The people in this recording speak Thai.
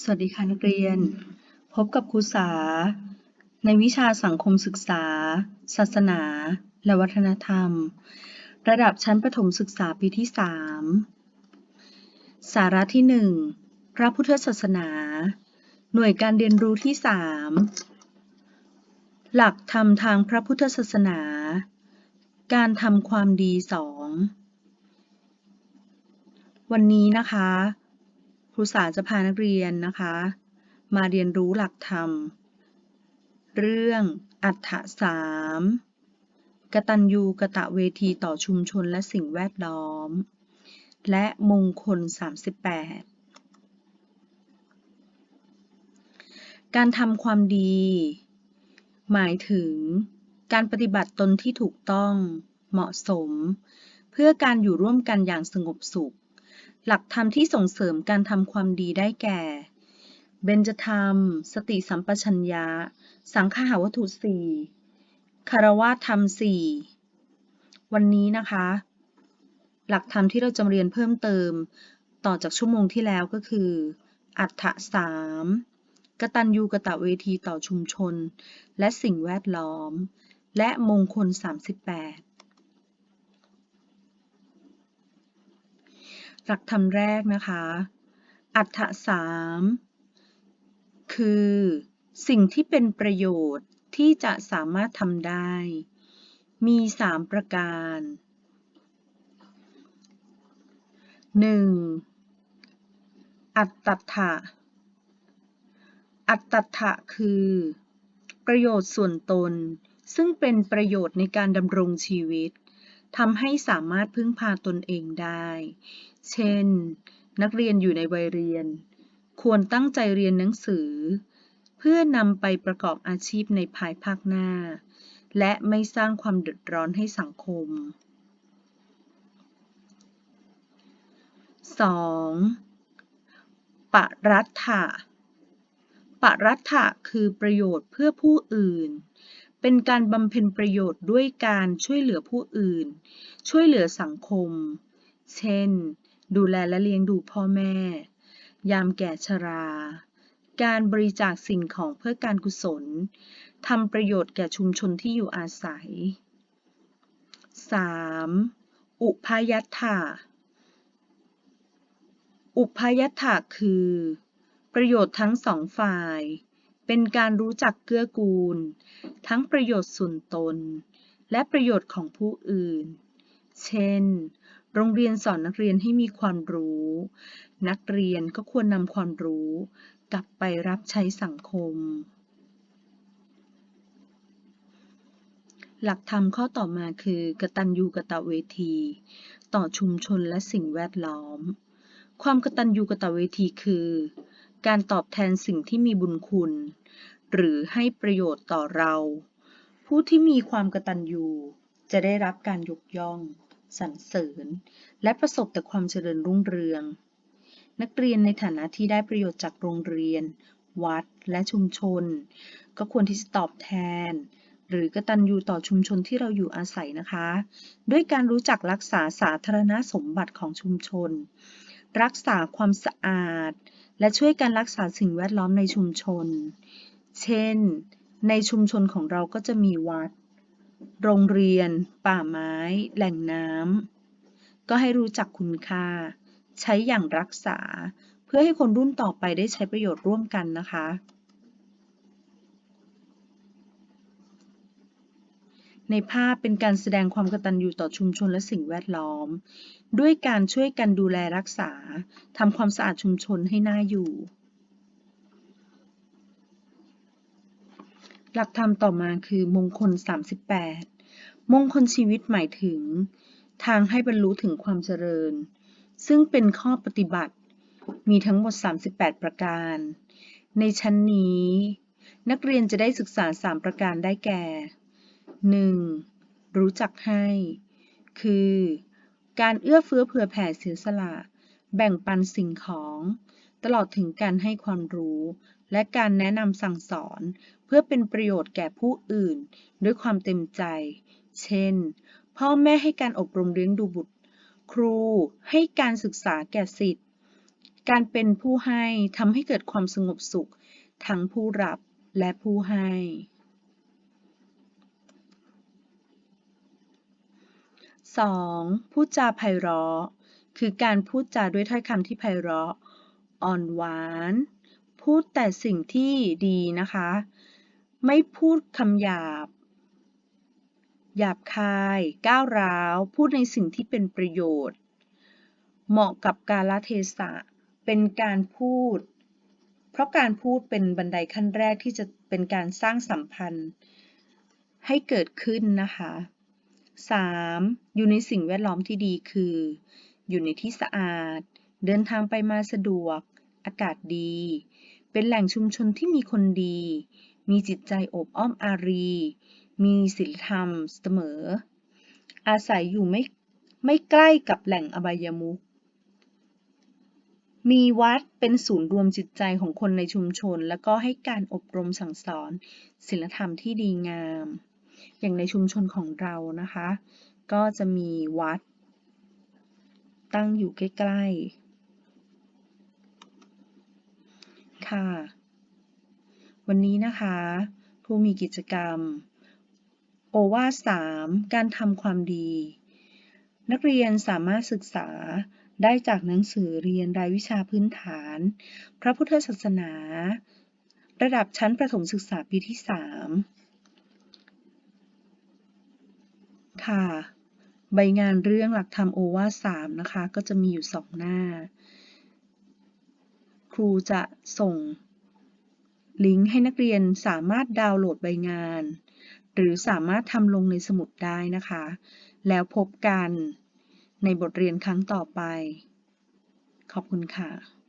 สวัสดีค่ะนักเรียน พบกับครูสา ในวิชาสังคมศึกษา ศาสนา และวัฒนธรรม ระดับชั้นประถมศึกษาปีที่ 3 สาระที่ 1 พระพุทธศาสนา หน่วยการเรียนรู้ที่ 3 หลักธรรมทางพระพุทธศาสนา การทำความดี 2 วันนี้นะคะ ครูสาจะพานักเรียนนะคะ มาเรียนรู้หลักธรรม เรื่องอัฏฐสามกตัญญูกะตะเวทีต่อชุมชนและสิ่งแวดล้อม และมงคล 38 การทำความดี หมายถึงการปฏิบัติตนที่ถูกต้องเหมาะสม เพื่อการอยู่ร่วมกันอย่างสงบสุข หลักธรรมที่ส่งเสริมการทำความดีได้แก่ เบญจธรรม สติสัมปชัญญะ สังขาวัตถุสี่คารวะธรรมสี่วันนี้นะคะ หลักธรรมที่เราจะเรียนเพิ่มเติม ต่อจากชั่วโมงที่แล้วก็คือ อัฏฐสามกตัญญูกะตะเวทีต่อชุมชน และสิ่งแวดล้อม และมงคล 38 หลักธรรมแรกนะคะ อัฏฐสามคือสิ่งที่เป็นประโยชน์ที่จะสามารถทำได้ มีสามประการ 1. อัตตถะ อัตตถะคือ ประโยชน์ส่วนตน ซึ่งเป็นประโยชน์ในการดำรงชีวิต ทำให้สามารถพึ่งพาตนเองได้ เช่น นักเรียนอยู่ในวัยเรียน ควรตั้งใจเรียนหนังสือ เพื่อนำไปประกอบอาชีพในภายภาคหน้า และไม่สร้างความเดือดร้อนให้สังคม 2. ปรัตถะปรัตถะคือประโยชน์เพื่อผู้อื่น เป็นการบำเพ็ญประโยชน์ด้วยการช่วยเหลือผู้อื่น ช่วยเหลือสังคม เช่น ดูแลและเลี้ยงดูพ่อแม่ ยามแก่ชรา การบริจาคสิ่งของเพื่อการกุศล ทำประโยชน์แก่ชุมชนที่อยู่อาศัย 3. อุพยัตถะอุพยัตถะคือ ประโยชน์ทั้งสองฝ่าย เป็นการรู้จักเกื้อกูล ทั้งประโยชน์ส่วนตน และประโยชน์ของผู้อื่น เช่น โรงเรียนสอนนักเรียนให้มีความรู้ นักเรียนก็ควรนำความรู้กลับไปรับใช้สังคม หลักธรรมข้อต่อมาคือกตัญญูกะตะเวที ต่อชุมชนและสิ่งแวดล้อม ความกตัญญูกะตะเวทีคือ การตอบแทนสิ่งที่มีบุญคุณ หรือให้ประโยชน์ต่อเรา ผู้ที่มีความกตัญญูจะได้รับการยกย่อง สรรเสริญ และประสบแต่ความเจริญรุ่งเรือง นักเรียนในฐานะที่ได้ประโยชน์จากโรงเรียน วัด และชุมชน ก็ควรที่จะตอบแทน หรือกตัญญูต่อชุมชนที่เราอยู่อาศัยนะคะ ด้วยการรู้จักรักษาสาธารณสมบัติของชุมชน รักษาความสะอาด และช่วยการรักษาสิ่งแวดล้อมในชุมชน เช่น ในชุมชนของเราก็จะมีวัด โรงเรียน ป่าไม้ แหล่งน้ำ ก็ให้รู้จักคุณค่า ใช้อย่างรักษา เพื่อให้คนรุ่นต่อไปได้ใช้ประโยชน์ร่วมกันนะคะ ในภาพเป็นการแสดงความกตัญญูต่อชุมชนและสิ่งแวดล้อม ด้วยการช่วยกันดูแลรักษาทำความสะอาดชุมชนให้น่าอยู่ หลักธรรมต่อมาคือมงคล 38 มงคลชีวิตหมายถึง ทางให้บรรลุถึงความเจริญ ซึ่งเป็นข้อปฏิบัติ มีทั้งหมด 38 ประการ ในชั้นนี้ นักเรียนจะได้ศึกษา 3 ประการได้แก่ 1. รู้จักให้ คือ การเอื้อเฟื้อเผื่อแผ่เสียสละ แบ่งปันสิ่งของ ตลอดถึงการให้ความรู้ และการแนะนำสั่งสอน เพื่อเป็นประโยชน์แก่ผู้อื่น ด้วยความเต็มใจ เช่น พ่อแม่ให้การอบรมเลี้ยงดูบุตร ครูให้การศึกษาแก่สิทธิ์ การเป็นผู้ให้ทำให้เกิดความสงบสุข ทั้งผู้รับและผู้ให้ 2. พูดจาไพเราะ คือการพูดจาด้วยถ้อยคำที่ไพเราะ อ่อนหวาน พูดแต่สิ่งที่ดีนะคะ ไม่พูดคำหยาบ หยาบคาย ก้าวร้าว พูดในสิ่งที่เป็นประโยชน์ เหมาะกับกาลเทศะ เป็นการพูด เพราะการพูดเป็นบันไดขั้นแรกที่จะเป็นการสร้างสัมพันธ์ให้เกิดขึ้นนะคะ 3. อยู่ในสิ่งแวดล้อมที่ดีคือ อยู่ในที่สะอาด เดินทางไปมาสะดวก อากาศดี เป็นแหล่งชุมชนที่มีคนดี มีจิตใจอบอ้อมอารี มีศีลธรรมเสมอ อาศัยอยู่ไม่ไม่ใกล้กับแหล่งอบายมุขมีวัดเป็นศูนย์รวมจิตใจของคนในชุมชน แล้วก็ให้การอบรมสั่งสอนศีลธรรมที่ดีงาม อย่างในชุมชนของเรานะคะ ก็จะมีวัด ตั้งอยู่ใกล้ๆ ค่ะ วันนี้นะคะครูมีกิจกรรม โอวาสามการทำความดี นักเรียนสามารถศึกษาได้จากหนังสือเรียนรายวิชาพื้นฐาน พระพุทธศาสนา ระดับชั้นประถมศึกษาปีที่ 3 ค่ะ ใบงานเรื่องหลักธรรมโอวาสามนะคะ ก็จะมีอยู่สองหน้า ครูจะส่งลิงก์ให้นักเรียนสามารถดาวน์โหลดใบงาน หรือสามารถทำลงในสมุดได้นะคะ แล้วพบกันในบทเรียนครั้งต่อไป ขอบคุณค่ะ